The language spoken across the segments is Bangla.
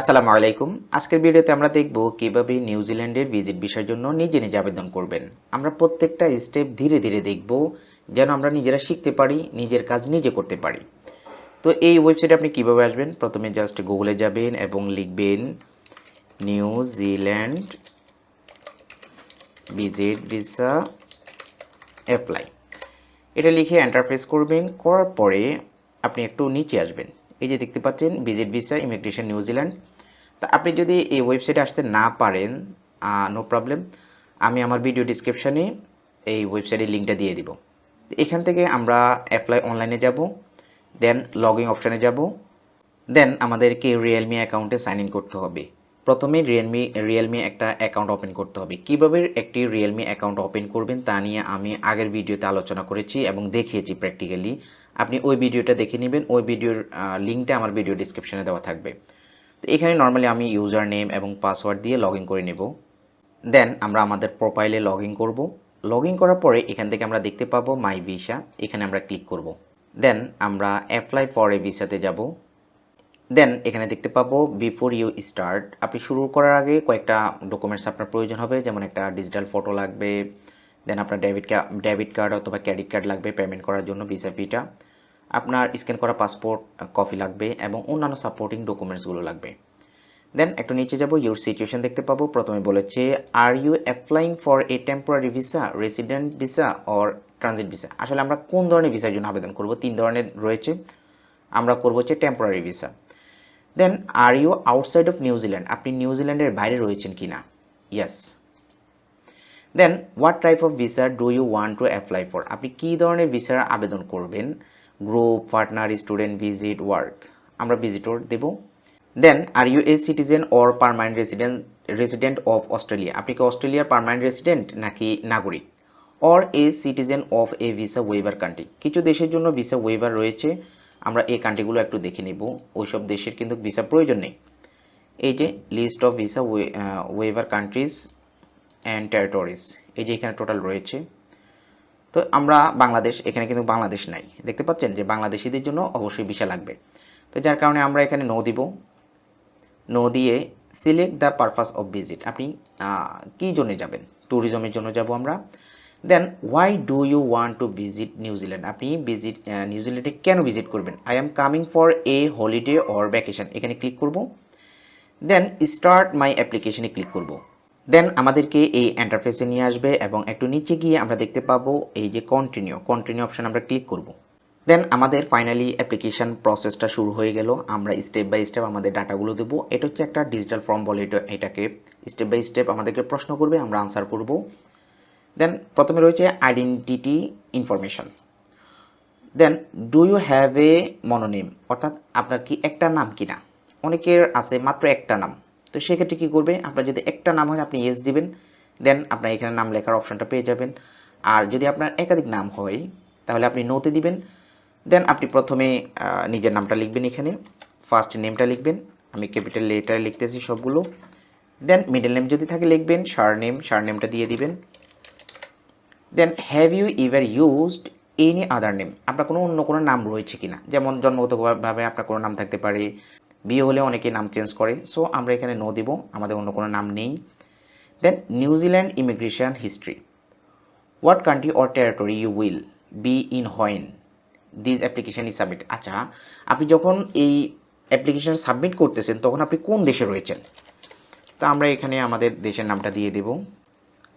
আসসালামু আলাইকুম। আজকের ভিডিওতে আমরা দেখব কীভাবে নিউজিল্যান্ডের ভিজিট ভিসার জন্য নিজে নিজে আবেদন করবেন। আমরা প্রত্যেকটা স্টেপ ধীরে ধীরে দেখব যেন আমরা নিজেরা শিখতে পারি, নিজের কাজ নিজে করতে পারি। তো এই ওয়েবসাইটে আপনি কীভাবে আসবেন? প্রথমে জাস্ট গুগলে যাবেন এবং লিখবেন নিউজিল্যান্ড ভিজিট ভিসা অ্যাপ্লাই। এটা লিখে এন্টারফেস করবেন, করার পরে আপনি একটু নিচে আসবেন। এই যে দেখতে পাচ্ছেন, ভিজিট ভিসা, ইমিগ্রেশন নিউজিল্যান্ড তা আপনি যদি এই ওয়েবসাইটে আসতে না পারেন নো প্রবলেম আমি আমার ভিডিও ডিসক্রিপশানে এই ওয়েবসাইটের লিঙ্কটা দিয়ে দিব। এখান থেকে আমরা অ্যাপ্লাই অনলাইনে যাব দেন লগ ইন অপশানে যাব। দেন আমাদেরকে রিয়েলমি অ্যাকাউন্টে সাইন ইন করতে হবে। প্রথমে রিয়েলমি রিয়েলমি একটা অ্যাকাউন্ট ওপেন করতে হবে। কীভাবে একটি রিয়েলমি অ্যাকাউন্ট ওপেন করবেন তা নিয়ে আমি আগের ভিডিওতে আলোচনা করেছি এবং দেখিয়েছি প্র্যাকটিক্যালি আপনি ওই ভিডিওটা দেখে নেবেন, ওই ভিডিওর লিঙ্কটা আমার ভিডিও ডিসক্রিপশনে দেওয়া থাকবে। তো এখানে নর্মালি আমি ইউজার নেম এবং পাসওয়ার্ড দিয়ে লগ করে নেব। দেন আমরা আমাদের প্রোফাইলে লগ ইন করব। লগ ইন করার পরে এখান থেকে আমরা দেখতে পাবো মাই ভিসা এখানে আমরা ক্লিক করব। দেন আমরা অ্যাপ্লাই ফর এ ভিসাতে যাব। দেন এখানে দেখতে পাবো বিফোর ইউ স্টার্ট আপনি শুরু করার আগে কয়েকটা ডকুমেন্টস আপনার প্রয়োজন হবে, যেমন একটা ডিজিটাল ফটো লাগবে দেন আপনার ডেবিট ডেবিট কার্ড অথবা ক্রেডিট কার্ড লাগবে পেমেন্ট করার জন্য ভিসা ফিটা আপনার স্ক্যান করা পাসপোর্ট কপি লাগবে এবং অন্যান্য সাপোর্টিং ডকুমেন্টসগুলো লাগবে। দেন একটু নিচে যাব ইউর সিচুয়েশন দেখতে পাবো। প্রথমে বলেছে are you applying for a temporary visa resident visa or transit visa আসলে আমরা কোন ধরনের ভিসার জন্য আবেদন করব? তিন ধরনের রয়েছে। আমরা করব হচ্ছে temporary visa then are you outside of New Zealand আপনি নিউজিল্যান্ডের বাইরে রয়েছেন কি না? Yes then what type of visa do you want to apply for আপনি কী ধরনের ভিসার আবেদন করবেন? Group partner student visit work আমরা visitor Dev. Then are you a citizen or permanent resident resident of Australia আপনি কি অস্ট্রেলিয়ার পারমানেন্ট রেসিডেন্ট নাকি নাগরিক? Or a citizen of a visa waiver country কিছু দেশের জন্য ভিসা ওয়েভার রয়েছে। আমরা এই কান্ট্রিগুলো একটু দেখে নিব। ওইসব দেশের কিন্তু ভিসা প্রয়োজন নেই। এই যে list of visa waiver countries and territories এই যে এখানে টোটাল রয়েছে। তো আমরা বাংলাদেশ, এখানে কিন্তু বাংলাদেশ নাই। দেখতে পাচ্ছেন যে বাংলাদেশিদের জন্য অবশ্যই ভিসা লাগবে। তো যার কারণে আমরা এখানে নো দিব। নো দিয়ে select the purpose of visit আপনি কী জন্য যাবেন? ট্যুরিজমের জন্য যাব আমরা। Then why do you want to visit New Zealand আপনি ভিজিট নিউজিল্যান্ডে কেন ভিজিট করবেন? I am coming for a holiday or vacation এখানে ক্লিক করব। দেন স্টার্ট মাই অ্যাপ্লিকেশনে ক্লিক করব। দেন আমাদেরকে এই এন্টারফেসে নিয়ে আসবে এবং একটু নিচে গিয়ে আমরা দেখতে পাবো এই যে কন্টিনিউ কন্টিনিউ অপশন আমরা ক্লিক করব। দেন আমাদের ফাইনালি অ্যাপ্লিকেশন প্রসেসটা শুরু হয়ে গেল। আমরা স্টেপ বাই স্টেপ আমাদের ডাটাগুলো দেবো। এটা হচ্ছে একটা ডিজিটাল ফর্ম বলে এটা, এটাকে স্টেপ বাই স্টেপ আমাদেরকে প্রশ্ন করবে, আমরা আনসার করব। দেন প্রথমে রয়েছে identity information then do you have a mononame অর্থাৎ আপনার কি একটা নাম কিনা? অনেকের আছে মাত্র একটা নাম। তো সেক্ষেত্রে কী করবে আপনার যদি একটা নাম হয়, আপনি ইয়েস দিবেন। দেন আপনার এখানে নাম লেখার অপশানটা পেয়ে যাবেন। আর যদি আপনার একাধিক নাম হয়, তাহলে আপনি নোতে দিবেন। দেন আপনি প্রথমে নিজের নামটা লিখবেন এখানে। ফার্স্ট নেমটা লিখবেন। আমি ক্যাপিটাল লেটারে লিখতেছি সবগুলো। দেন মিডল নেম যদি থাকে, লিখবেন। সার নেম সার নেমটা দিয়ে দিবেন। Then have you ever used any other name আপনার কোনো অন্য কোনো নাম রয়েছে কিনা? যেমন জন্মগতভাবে আপনার কোনো নাম থাকতে পারে। বিয়ে হলে অনেকে নাম চেঞ্জ করে সো আমরা এখানে নো দিব, আমাদের অন্য কোনো নাম নেই। Then New Zealand immigration history what country or territory you will be in when this application is submit আচ্ছা আপনি যখন এই অ্যাপ্লিকেশান সাবমিট করতেছেন, তখন আপনি কোন দেশে রয়েছেন? তো আমরা এখানে আমাদের দেশের নামটা দিয়ে দেব,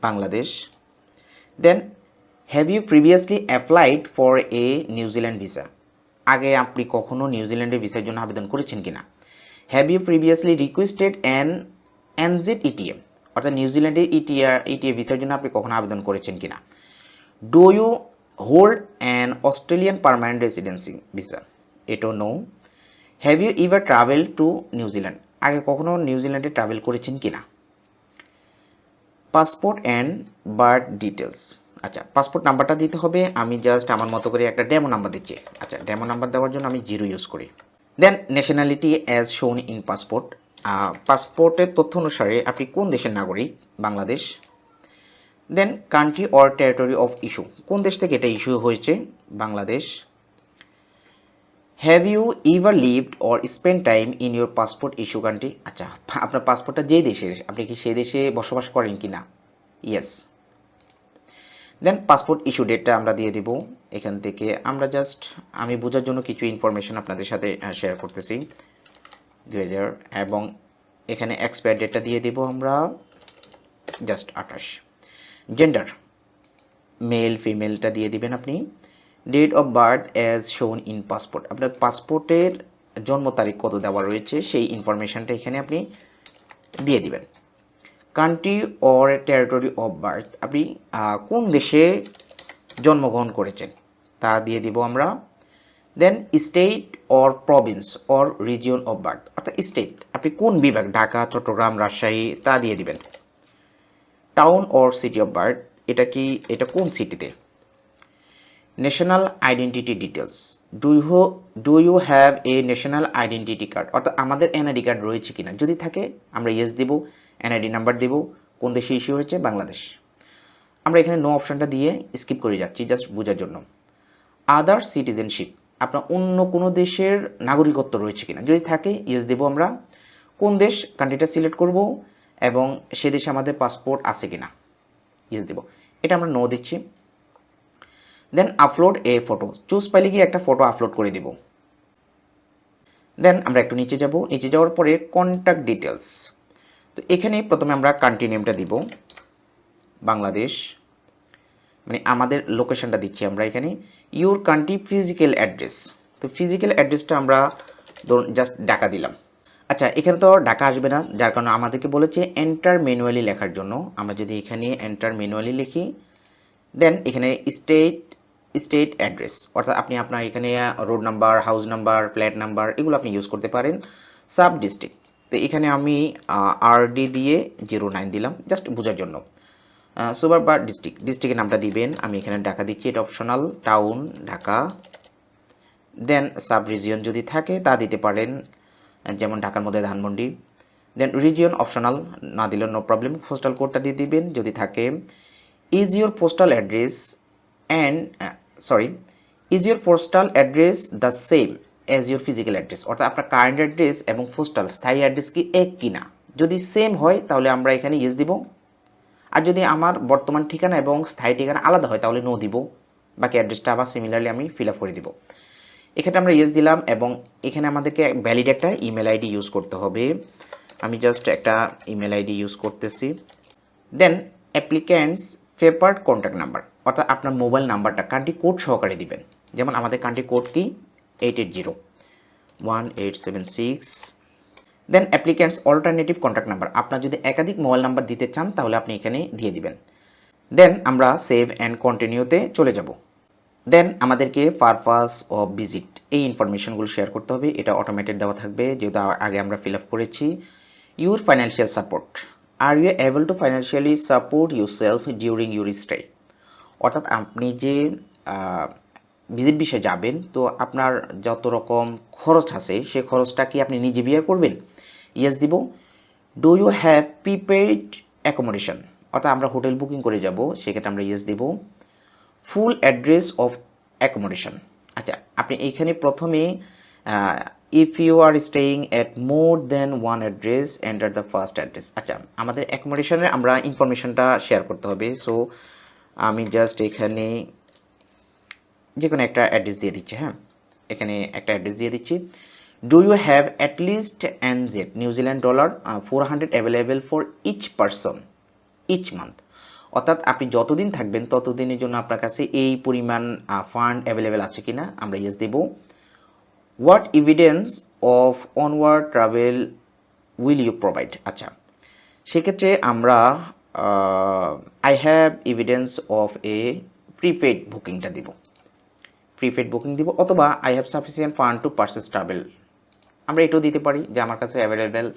Bangladesh. Then have you previously applied for a New Zealand visa আগে আপনি কখনও নিউজিল্যান্ডের ভিসার জন্য আবেদন করেছেন কিনা? Have you previously requested an NZ ETM অর্থাৎ নিউজিল্যান্ডের ইটিআর ইটিএ ভিসার জন্য আপনি কখনো আবেদন করেছেন কিনা? Do you hold an Australian permanent residency visa এটো no have you ever travel to New Zealand আগে কখনো নিউজিল্যান্ডে ট্রাভেল করেছেন কিনা? পাসপোর্ট অ্যান্ড বার্থ ডিটেলস আচ্ছা পাসপোর্ট নাম্বারটা দিতে হবে। আমি জাস্ট আমার মতো করে একটা ডেমো নাম্বার দিচ্ছি। আচ্ছা ডেমো নাম্বার দেওয়ার জন্য আমি জিরো ইউজ করি। Then nationality as shown in passport পাসপোর্টের তথ্য অনুসারে আপনি কোন দেশের নাগরিক? Bangladesh. Then country or territory of issue কোন দেশ থেকে এটা ইস্যু হয়েছে? Bangladesh. Have you ever lived or spend time in your passport issue country আচ্ছা আপনার পাসপোর্টটা যে দেশের? আপনি কি সে দেশে বসবাস করেন কি না ইয়েস দেন পাসপোর্ট ইস্যু ডেটটা আমরা দিয়ে দিব। এখান থেকে আমরা জাস্ট আমি বোঝার জন্য কিছু ইনফরমেশন আপনাদের সাথে শেয়ার করতেছি। দু হাজার, এবং এখানে এক্সপায়ার ডেটটা দিয়ে দিব আমরা জাস্ট আঠাশ। জেন্ডার মেল ফিমেলটা দিয়ে দিবেন আপনি। Date of birth as shown in passport আপনার পাসপোর্টের জন্ম তারিখ কত দেওয়া রয়েছে, সেই ইনফরমেশনটা এখানে আপনি দিয়ে দিবেন। Country or territory of birth আপনি কোন দেশে জন্মগ্রহণ করেছেন? তা দিয়ে দিব আমরা। Then state or province or region of birth অর্থাৎ স্টেট আপনি কোন বিভাগ? ঢাকা, চট্টগ্রাম, রাজশাহী, তা দিয়ে দিবেন। Town or city of birth এটা কি, এটা কোন সিটিতে national identity details do you do you have a national identity card অর্থাৎ আমাদের এনআইডি কার্ড রয়েছে কিনা? যদি থাকে, আমরা ইয়েস দেব। এনআইডি নাম্বার দেব। কোন দেশে ইস্যু হয়েছে? বাংলাদেশ। আমরা এখানে নো অপশনটা দিয়ে স্কিপ করে যাচ্ছি জাস্ট বোঝার জন্য। আদার সিটিজেনশিপ আপনার অন্য কোনো দেশের নাগরিকত্ব রয়েছে কিনা? যদি থাকে ইয়েস দেব আমরা। কোন দেশ কান্ট্রিটা সিলেক্ট করব এবং সে দেশে আমাদের পাসপোর্ট আছে কিনা? ইয়েস দেব। এটা আমরা নো দিচ্ছি। Then upload a photo choose পাইলে গিয়ে একটা ফটো আপলোড করে দিব। দেন আমরা একটু নিচে যাব। নিচে যাওয়ার পরে কন্ট্যাক্ট ডিটেলস তো এখানে প্রথমে আমরা কান্ট্রি নেমটা দিব। বাংলাদেশ। মানে আমাদের লোকেশনটা দিচ্ছি আমরা এখানে। ইউর কান্ট্রি ফিজিক্যাল অ্যাড্রেস তো ফিজিক্যাল অ্যাড্রেসটা আমরা ধরুন জাস্ট ডাকা দিলাম। আচ্ছা এখানে তো ডাকা আসবে না, যার কারণে আমাদেরকে বলেছে এন্টার ম্যানুয়ালি লেখার জন্য। আমরা যদি এখানে এন্টার ম্যানুয়ালি লিখি দেন এখানে স্টেট স্টেট অ্যাড্রেস অর্থাৎ আপনি আপনার এখানে road number house number flat number এগুলো আপনি ইউজ করতে পারেন। সাব ডিস্ট্রিক্ট তো এখানে আমি আরডি দিয়ে জিরো নাইন দিলাম জাস্ট বোঝার জন্য। সুপার বা ডিস্ট্রিক্ট ডিস্ট্রিক্টের নামটা দিবেন, আমি এখানে ঢাকা দিচ্ছি, এটা optional town Dhaka. Then sub region যদি থাকে, তা দিতে পারেন, যেমন ঢাকার মধ্যে ধানমন্ডি। দেন রিজিয়ন অপশনাল না দিলে নো প্রবলেম পোস্টাল কোডটা দিয়ে দিবেন, যদি থাকে। Is your postal address and sorry is your postal address the same as your physical address অর্থাৎ আপনার কারেন্ট অ্যাড্রেস এবং পোস্টাল স্থায়ী অ্যাড্রেস কি এক কিনা যদি সেম হয়, তাহলে আমরা এখানে ইয়েস দিব। আর যদি আমার বর্তমান ঠিকানা এবং স্থায়ী ঠিকানা আলাদা হয়, তাহলে নো দিব। বাকি অ্যাড্রেসটা আবার সিমিলারলি আমি ফিল আপ করে দিব। এক্ষেত্রে আমরা ইয়েস দিলাম এবং এখানে আমাদেরকে ভ্যালিড একটা ইমেল আইডি ইউজ করতে হবে। আমি জাস্ট একটা ইমেল আইডি ইউজ করতেছি। Then applicant's paper contact number অর্থাৎ আপনার মোবাইল নাম্বারটা কান্ট্রি কোড সহকারে দিবেন। যেমন আমাদের কান্ট্রি কোড কি? Eight eight zero one eight seven six then applicant's alternative contact number আপনার যদি একাধিক মোবাইল নাম্বার দিতে চান, তাহলে আপনি এখানে দিয়ে দিবেন। দেন আমরা সেভ অ্যান্ড কন্টিনিউতে চলে যাব। দেন আমাদেরকে পারপাস অফ ভিজিট এই ইনফরমেশনগুলো শেয়ার করতে হবে। এটা অটোমেটেড দেওয়া থাকবে যেহেতু আগে আমরা ফিল আপ করেছি। Your financial support are you able to financially support yourself during your stay অর্থাৎ আপনি যে ভিজিট বিষয়ে যাবেন, তো আপনার যত রকম খরচ আছে, সে খরচটা কি আপনি নিজে বিয়ার করবেন? ইয়েস দিব। Do you have prepaid accommodation অর্থাৎ আমরা হোটেল বুকিং করে যাব, সেক্ষেত্রে আমরা ইয়েস দিব। ফুল অ্যাড্রেস অফ অ্যাকোমোডেশন আচ্ছা আপনি এইখানে প্রথমে if you are staying at more then one address enter the first address আচ্ছা আমাদের অ্যাকোমোডেশনের আমরা ইনফরমেশনটা শেয়ার করতে হবে। সো আমি জাস্ট এখানে যে কোনো একটা অ্যাড্রেস দিয়ে দিচ্ছি হ্যাঁ? এখানে একটা অ্যাড্রেস দিয়ে দিচ্ছি। Do you have at least N Z New Zealand dollar four hundred available for each person each month অর্থাৎ আপনি যতদিন থাকবেন, ততদিনের জন্য আপনার কাছে এই পরিমাণ ফান্ড অ্যাভেলেবেল আছে কিনা আমরা yes Dev. What evidence of onward travel will you provide আচ্ছা সেক্ষেত্রে আমরা I have evidence of a prepaid বুকিংটা দিব। প্রিপেড বুকিং দিব অথবা I have sufficient fund to purchase travel আমরা এটাও দিতে পারি যে আমার কাছে অ্যাভেলেবেল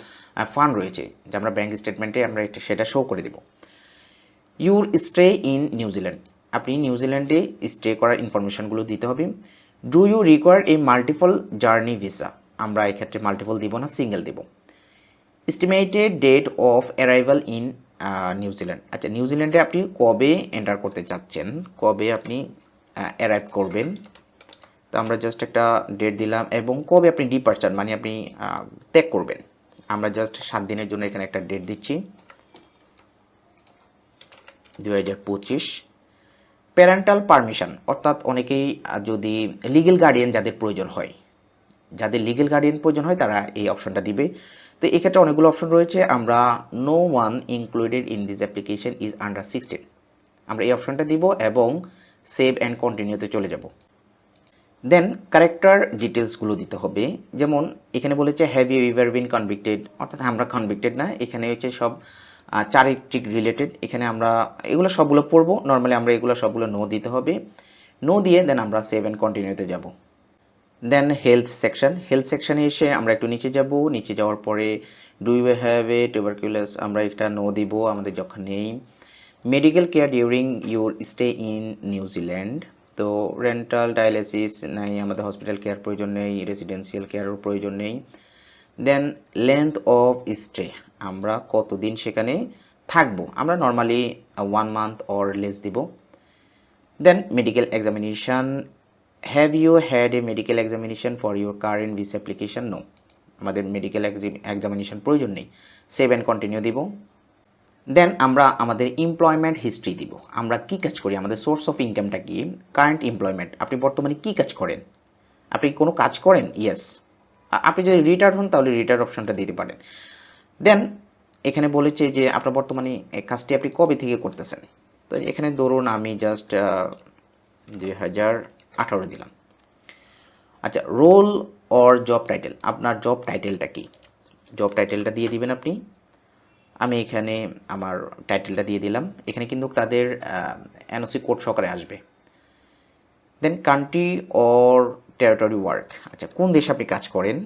ফান্ড রয়েছে, যে আমরা ব্যাঙ্ক স্টেটমেন্টে আমরা সেটা শো করে দেব। Your stay in New Zealand আপনি নিউজিল্যান্ডে স্টে করার ইনফরমেশনগুলো দিতে হবে। Do you require a multiple journey visa আমরা এক্ষেত্রে মাল্টিপল দিব না single Dev. Estimated date of arrival in New Zealand আচ্ছা নিউজিল্যান্ডে আপনি কবে এন্টার করতে চাচ্ছেন? কবে আপনি অ্যারাইভ করবেন। তো আমরা জাস্ট একটা ডেট দিলাম এবং কবে আপনি ডিপার্চার মানে আপনি ত্যাগ করবেন। আমরা জাস্ট সাত দিনের জন্য এখানে একটা ডেট দিচ্ছি। দু হাজার পঁচিশ। প্যারেন্টাল পারমিশন অর্থাৎ অনেকেই যদি লিগেল গার্ডিয়ান যাদের প্রয়োজন হয়, যাদের লিগেল গার্ডিয়ান প্রয়োজন হয়, তারা এই অপশনটা দিবে। তো এক্ষেত্রে অনেকগুলো অপশন রয়েছে। আমরা no one included in this application is under sixteen আমরা এই অপশনটা দিব এবং সেভ অ্যান্ড কন্টিনিউতে চলে যাব। দেন ক্যারেক্টার ডিটেলসগুলো দিতে হবে। যেমন এখানে বলেছে have you ever been convicted অর্থাৎ আমরা কনভিক্টেড না। এখানে হচ্ছে সব চারিত্রিক রিলেটেড এখানে আমরা এগুলো সবগুলো পড়ব। নর্মালি আমরা এগুলো সবগুলো নো দিতে হবে। নো দিয়ে দেন আমরা সেভ অ্যান্ড কন্টিনিউতে যাব। দেন হেলথ সেকশন হেলথ সেকশনে এসে আমরা একটু নিচে যাব। নিচে যাওয়ার পরে do you have a tuberculosis আমরা একটা নো দিব, আমাদের যখন নেই। Medical care during your stay in New Zealand তো রেন্টাল ডায়ালিসিস নাই, আমাদের হসপিটাল কেয়ার প্রয়োজন নেই রেসিডেন্সিয়াল কেয়ারের প্রয়োজন নেই। দেন লেন্থ অফ স্টে আমরা কতদিন সেখানে থাকব? আমরা normally one month or less দিব। Then medical examination have you had a medical examination for your current visa application no আমাদের মেডিকেল এক্সামিনেশান প্রয়োজন নেই। সেভ অ্যান্ড কন্টিনিউ দিব। দেন আমরা আমাদের এমপ্লয়মেন্ট হিস্ট্রি দিব। আমরা কি কাজ করি? আমাদের সোর্স অফ ইনকামটা কি? কারেন্ট এমপ্লয়মেন্ট আপনি বর্তমানে কি কাজ করেন? আপনি কোনো কাজ করেন? ইয়েস আপনি যদি রিটায়ার্ড হন, তাহলে রিটায়ার্ড অপশনটা দিতে পারেন। দেন এখানে বলেছে যে, আপনার বর্তমানে কাজটি আপনি কবে থেকে করতেছেন? তো এখানে ধরুন আমি জাস্ট দুই হাজার আঠারো দিলাম। আচ্ছা রোল অর জব টাইটেল আপনার জব টাইটেলটা কি? জব টাইটেলটা দিয়ে দিবেন আপনি। আমি এখানে আমার টাইটেলটা দিয়ে দিলাম। এখানে কিন্তু তাদের এনওসি কোড সহকারে আসবে। Then country or territory work আচ্ছা কোন দেশে আপনি কাজ করেন?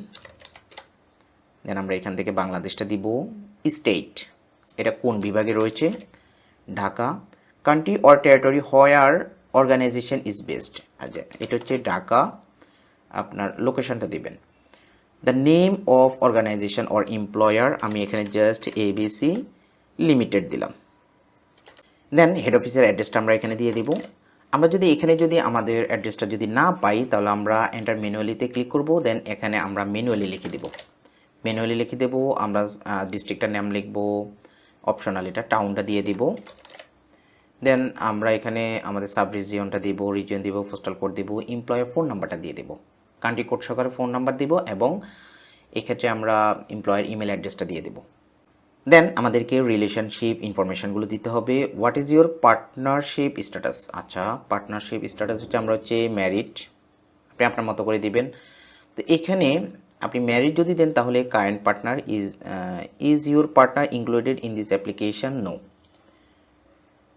দেন আমরা এখান থেকে বাংলাদেশটা দিব। স্টেট এটা কোন বিভাগে রয়েছে? Dhaka. Country or territory where organization is based আচ্ছা এটা হচ্ছে ঢাকা। আপনার লোকেশনটা দিবেন। The name of organization or employer আমি এখানে জাস্ট এবিসি লিমিটেড দিলাম। দেন হেড অফিসের অ্যাড্রেসটা আমরা এখানে দিয়ে দিব। আমরা যদি এখানে যদি আমাদের অ্যাড্রেসটা যদি না পাই, তাহলে আমরা এন্টার ম্যানুয়ালিতে ক্লিক করব দেন এখানে আমরা ম্যানুয়ালি লিখে দেব। ম্যানুয়ালি লিখে দেব, আমরা ডিস্ট্রিক্টটার নাম লিখব অপশনাল এটা টাউনটা দিয়ে দিব। দেন আমরা এখানে আমাদের সাব রিজিয়নটা দিব রিজিয়ন দিব পোস্টাল কোড দিব এমপ্লয়ের ফোন নাম্বারটা দিয়ে দেব। কান্ট্রি কোড সহকারে ফোন নাম্বার দিব এবং এক্ষেত্রে আমরা এমপ্লয়ের ইমেল অ্যাড্রেসটা দিয়ে দেব। দেন আমাদেরকে রিলেশনশিপ ইনফরমেশনগুলো দিতে হবে। What is your partnership status আচ্ছা পার্টনারশিপ স্ট্যাটাস হচ্ছে আমরা হচ্ছে ম্যারিড আপনি আপনার মতো করে দিবেন। তো এখানে আপনি ম্যারিড যদি দেন তাহলে current partner is is your partner included in this application no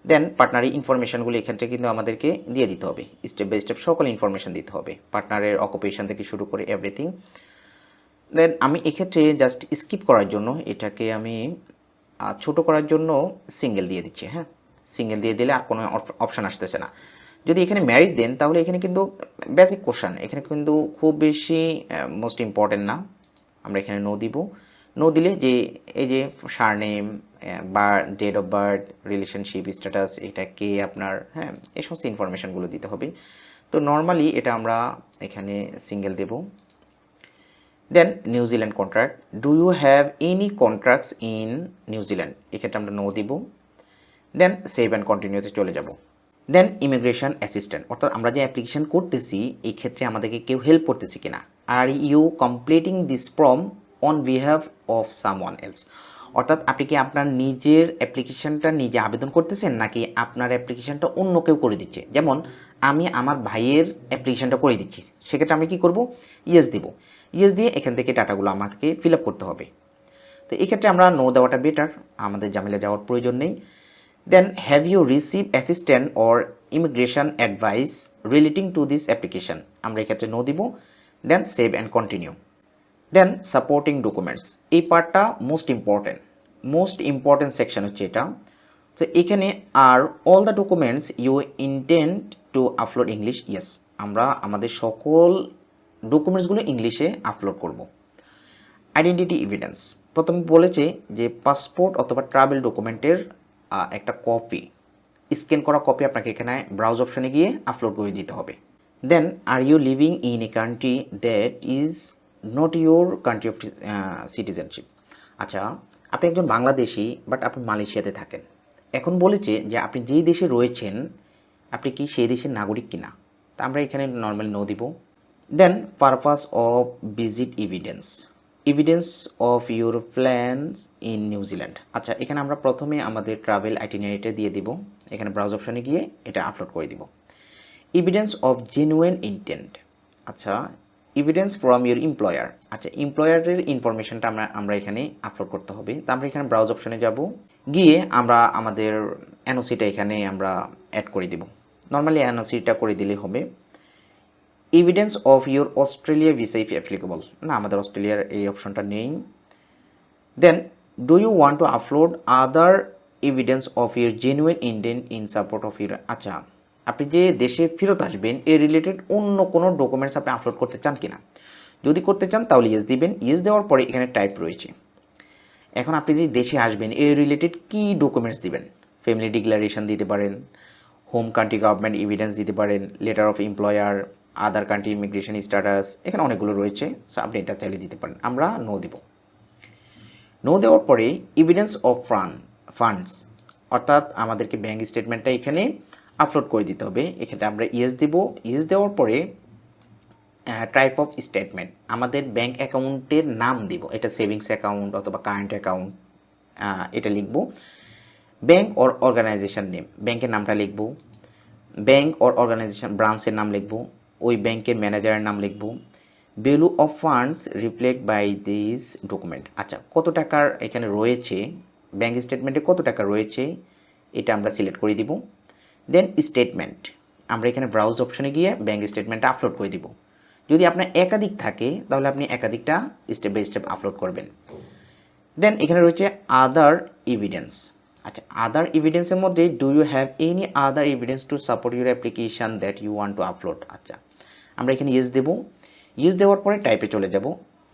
then পার্টনারের ইনফরমেশনগুলো এখান থেকে কিন্তু আমাদেরকে দিয়ে দিতে হবে। স্টেপ বাই স্টেপ সকল ইনফরমেশন দিতে হবে। পার্টনারের অকুপেশন থেকে শুরু করে এভরিথিং দেন আমি এক্ষেত্রে জাস্ট স্কিপ করার জন্য এটাকে আমি ছোট করার জন্য সিঙ্গেল দিয়ে দিচ্ছি হ্যাঁ? সিঙ্গেল দিয়ে দিলে আর কোনো অপশান আসতেছে না। যদি এখানে ম্যারিড দেন, তাহলে এখানে কিন্তু বেসিক কোশ্চান এখানে কিন্তু খুব বেশি মোস্ট ইম্পর্টেন্ট না। আমরা এখানে নো দিব। নো দিলে যে, এই যে সারনেম বা date of birth relationship status এটা কে আপনার হ্যাঁ এই সমস্ত ইনফরমেশনগুলো দিতে হবে। তো নর্মালি এটা আমরা এখানে single Dev. Then New Zealand contract do you have any contracts in New Zealand এক্ষেত্রে আমরা নো দিব। দেন সেভ অ্যান্ড কন্টিনিউতে চলে যাব। দেন ইমিগ্রেশন অ্যাসিস্ট্যান্ট অর্থাৎ আমরা যে অ্যাপ্লিকেশন করতেছি এই ক্ষেত্রে আমাদেরকে কেউ হেল্প করতেছে কিনা? Are you completing this form on behalf of someone else অর্থাৎ আপনি কি আপনার নিজের অ্যাপ্লিকেশনটা নিজে আবেদন করতেছেন, নাকি আপনার অ্যাপ্লিকেশনটা অন্য কেউ করে দিচ্ছে? যেমন, আমি আমার ভাইয়ের অ্যাপ্লিকেশনটা করে দিচ্ছি, সেক্ষেত্রে আমি কি করব? ইয়েস দিব। ইয়েস দিয়ে এখান থেকে ডাটাগুলো আমাকে ফিল করতে হবে। তো এক্ষেত্রে আমরা নো দেওয়াটা বেটার আমাদের জামিলা যাওয়ার প্রয়োজন নেই। Then have you receive assistant or immigration advice relating to this application আমরা এক্ষেত্রে নো দিব। Then save and continue then supporting documents এই পার্টটা most important most important section হচ্ছে এটা। তো এখানে are all the documents you intend to upload English yes আমরা আমাদের সকল ডকুমেন্টসগুলো ইংলিশে আপলোড করব। আইডেন্টিটি এভিডেন্স প্রথমে বলেছে যে পাসপোর্ট অথবা ট্রাভেল ডকুমেন্টের একটা কপি স্ক্যান করা কপি আপনাকে এখানে ব্রাউজ অপশনে গিয়ে আপলোড করে দিতে হবে। Then are you living in a country that is not your country of citizenship আচ্ছা আপনি একজন বাংলাদেশি বাট আপনি মালয়েশিয়াতে থাকেন। এখন বলেছে যে আপনি যেই দেশে রয়েছেন, আপনি কি সেই দেশের নাগরিক কিনা? তা আমরা এখানে নর্মাল নো দিব। Then purpose of visit evidence evidence of your plans in New Zealand আচ্ছা এখানে আমরা প্রথমে আমাদের ট্রাভেল আইটিনারিটা দিয়ে দিব। এখানে ব্রাউজ অপশনে গিয়ে এটা আপলোড করে দিব। এভিডেন্স অফ জেনুয়েন ইন্টেন্ট আচ্ছা এভিডেন্স ফ্রম ইউর এমপ্লয়ার আচ্ছা এমপ্লয়ারের ইনফরমেশনটা আমরা আমরা এখানে আপলোড করতে হবে। তা আমরা এখানে ব্রাউজ অপশনে যাব। গিয়ে আমরা আমাদের এনওসিটা এখানে আমরা অ্যাড করে দিব। নর্মালি এনওসিটা করে দিলে হবে। Evidence of your Australia visa if applicable না, আমাদের অস্ট্রেলিয়ার এই অপশনটা নেই। Then do you want to upload other evidence of your genuine intent in support of your আচ্ছা আপনি যে দেশে ফেরত আসবেন, এ রিলেটেড অন্য কোনো ডকুমেন্টস আপনি আপলোড করতে চান কিনা? যদি করতে চান, তাহলে ইয়েস দিবেন। ইয়েস দেওয়ার পরে এখানে টাইপ রয়েছে। এখন আপনি যে দেশে আসবেন, এ রিলেটেড কী ডকুমেন্টস দিবেন? ফ্যামিলি ডিক্লারেশন দিতে পারেন হোম কান্ট্রি গভর্নমেন্ট এভিডেন্স দিতে পারেন letter of employer other country immigration status এখানে অনেকগুলো রয়েছে। সো আপনি এটা চাইলে দিতে পারেন। আমরা নো দিব। নো দেওয়ার পরে এভিডেন্স অফ ফান্ড ফান্ডস অর্থাৎ আমাদেরকে ব্যাঙ্ক স্টেটমেন্টটা এখানে আপলোড করে দিতে হবে। এখানে আমরা ইয়েস দিব। ইয়েস দেওয়ার পরে টাইপ অফ স্টেটমেন্ট আমাদের ব্যাংক অ্যাকাউন্টের নাম দিব। এটা সেভিংস অ্যাকাউন্ট অথবা কারেন্ট অ্যাকাউন্ট এটা লিখব। ব্যাংক অর অর্গানাইজেশান নেম ব্যাংকের নামটা লিখব। ব্যাংক অর অর্গানাইজেশন ব্রাঞ্চের নাম লিখব। ওই ব্যাংকের ম্যানেজারের নাম লিখব। Value of funds reflect by this document আচ্ছা কত টাকার এখানে রয়েছে? ব্যাংক স্টেটমেন্টে কত টাকা রয়েছে? এটা আমরা সিলেক্ট করে দিব। দেন স্টেটমেন্ট আমরা এখানে ব্রাউজ অপশনে গিয়ে ব্যাংক স্টেটমেন্টটা আপলোড করে দিব। যদি আপনার একাধিক থাকে, তাহলে আপনি একাধিকটা স্টেপ বাই স্টেপ আপলোড করবেন। দেন এখানে রয়েছে আদার এভিডেন্স আচ্ছা আদার এভিডেন্সের মধ্যে do you have any other evidence to support your application that you want to upload আচ্ছা আমরা এখানে ইয়েস দেবো। ইয়েস দেওয়ার পরে টাইপে চলে যাব।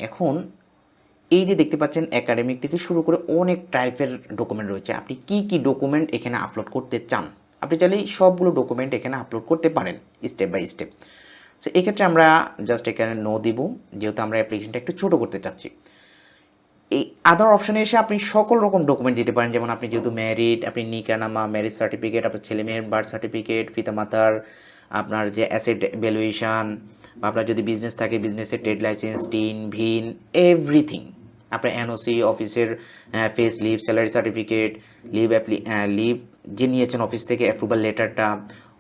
এখন এই যে দেখতে পাচ্ছেন একাডেমিক থেকে শুরু করে অনেক টাইপের ডকুমেন্ট রয়েছে। আপনি কি কি ডকুমেন্ট এখানে আপলোড করতে চান? আপনি চাইলে সবগুলো ডকুমেন্ট এখানে আপলোড করতে পারেন স্টেপ বাই স্টেপ সো এক্ষেত্রে আমরা জাস্ট এখানে নো দিব, যেহেতু আমরা অ্যাপ্লিকেশনটা একটু ছোটো করতে চাচ্ছি। এই আদার অপশানে এসে আপনি সকল রকম ডকুমেন্ট দিতে পারেন, যেমন আপনি যেহেতু ম্যারিড আপনি নিকানামা ম্যারিজ সার্টিফিকেট আপনার ছেলে মেয়ের বার্থ সার্টিফিকেট পিতামাতার আপনার যে অ্যাসেট ভ্যালুয়েশন বা আপনার যদি বিজনেস থাকে বিজনেসের trade license TIN, VIN everything আপনার এনওসি অফিসের face leave salary certificate leave apply leave যে নিয়েছেন অফিস থেকে অ্যাপ্রুভাল লেটারটা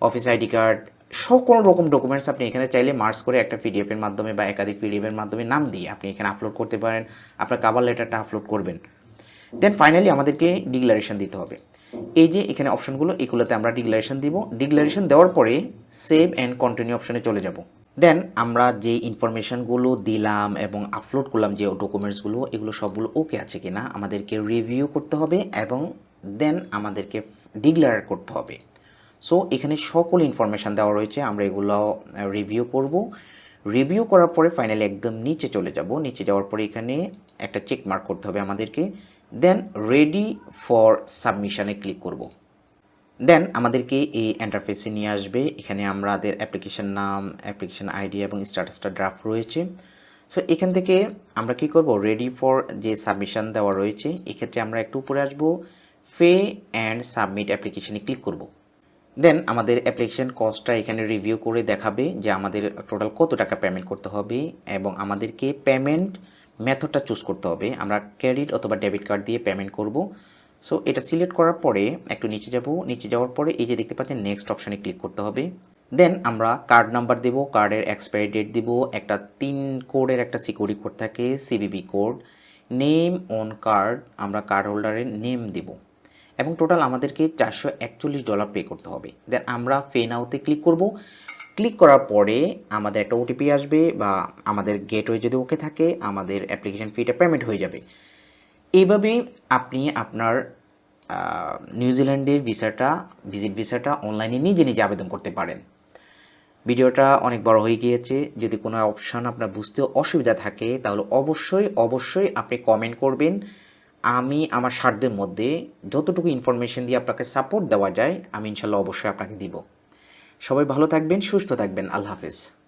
অফিস আইডি কার্ড সকল রকম ডকুমেন্টস আপনি এখানে চাইলে মার্কস করে একটা পিডিএফের মাধ্যমে বা একাধিক পিডিএফের মাধ্যমে নাম দিয়ে আপনি এখানে আপলোড করতে পারেন। আপনার কাবার লেটারটা আপলোড করবেন। দেন ফাইনালি আমাদেরকে ডিক্লারেশন দিতে হবে। এই যে এখানে অপশনগুলো এগুলোতে আমরা ডিক্লারেশন দিব। ডিক্লারেশন দেওয়ার পরে সেভ অ্যান্ড কন্টিনিউ অপশনে চলে যাব। দেন আমরা যে ইনফরমেশনগুলো দিলাম এবং আপলোড করলাম যে ডকুমেন্টসগুলো এগুলো সবগুলো ওকে আছে কিনা আমাদেরকে রিভিউ করতে হবে এবং দেন আমাদেরকে ডিক্লার করতে হবে। সো এখানে সকল ইনফরমেশান দেওয়া রয়েছে, আমরা এগুলো রিভিউ করব। রিভিউ করার পরে ফাইনালি একদম নিচে চলে যাব। নিচে যাওয়ার পরে এখানে একটা চেক মার্ক করতে হবে আমাদেরকে। দেন রেডি ফর সাবমিশানে ক্লিক করব। দেন আমাদেরকে এই এন্টারফেসে নিয়ে আসবে। এখানে আমাদের অ্যাপ্লিকেশান নাম অ্যাপ্লিকেশন আইডি এবং স্ট্যাটাসটা ড্রাফট রয়েছে। সো এখান থেকে আমরা কি করব? রেডি ফর যে সাবমিশান দেওয়া রয়েছে, এক্ষেত্রে আমরা একটু উপরে আসব। ফে অ্যান্ড সাবমিট অ্যাপ্লিকেশনে ক্লিক করব। দেন আমাদের অ্যাপ্লিকেশন কস্টটা এখানে রিভিউ করে দেখাবে যে আমাদের টোটাল কত টাকা পেমেন্ট করতে হবে এবং আমাদেরকে পেমেন্ট মেথডটা চুজ করতে হবে। আমরা ক্রেডিট অথবা ডেবিট কার্ড দিয়ে পেমেন্ট করব। সো এটা সিলেক্ট করার পরে একটু নিচে যাব। নিচে যাওয়ার পরে এই যে দেখতে পাচ্ছেন, নেক্সট অপশানে ক্লিক করতে হবে। দেন আমরা কার্ড নাম্বার দেব, কার্ডের এক্সপায়ারি ডেট দিব, একটা তিন কোডের একটা সিকিউরিটি কোড থাকে, CVV code, name on card, আমরা কার্ড হোল্ডারের নেম দেব। এবং টোটাল আমাদেরকে চারশো একচল্লিশ ডলার পে করতে হবে। দেন আমরা পে নাওতে ক্লিক করব। ক্লিক করার পরে আমাদের একটা ওটিপি আসবে বা আমাদের গেটওয়ে যদি ওকে থাকে, আমাদের অ্যাপ্লিকেশন ফিটা পেমেন্ট হয়ে যাবে। এইভাবে আপনি আপনার নিউজিল্যান্ডের ভিসাটা ভিজিট ভিসাটা অনলাইনে নিজে নিজে আবেদন করতে পারেন। ভিডিওটা অনেক বড় হয়ে গিয়েছে। যদি কোনো অপশন আপনার বুঝতে অসুবিধা থাকে, তাহলে অবশ্যই অবশ্যই আপনি কমেন্ট করবেন। আমি আমার স্বার্থের মধ্যে যতটুকু ইনফরমেশন দিয়ে আপনাকে সাপোর্ট দেওয়া যায়, আমি ইনশাল্লাহ অবশ্যই আপনাকে দিব। সবাই ভালো থাকবেন, সুস্থ থাকবেন। আল্লাহ হাফেজ।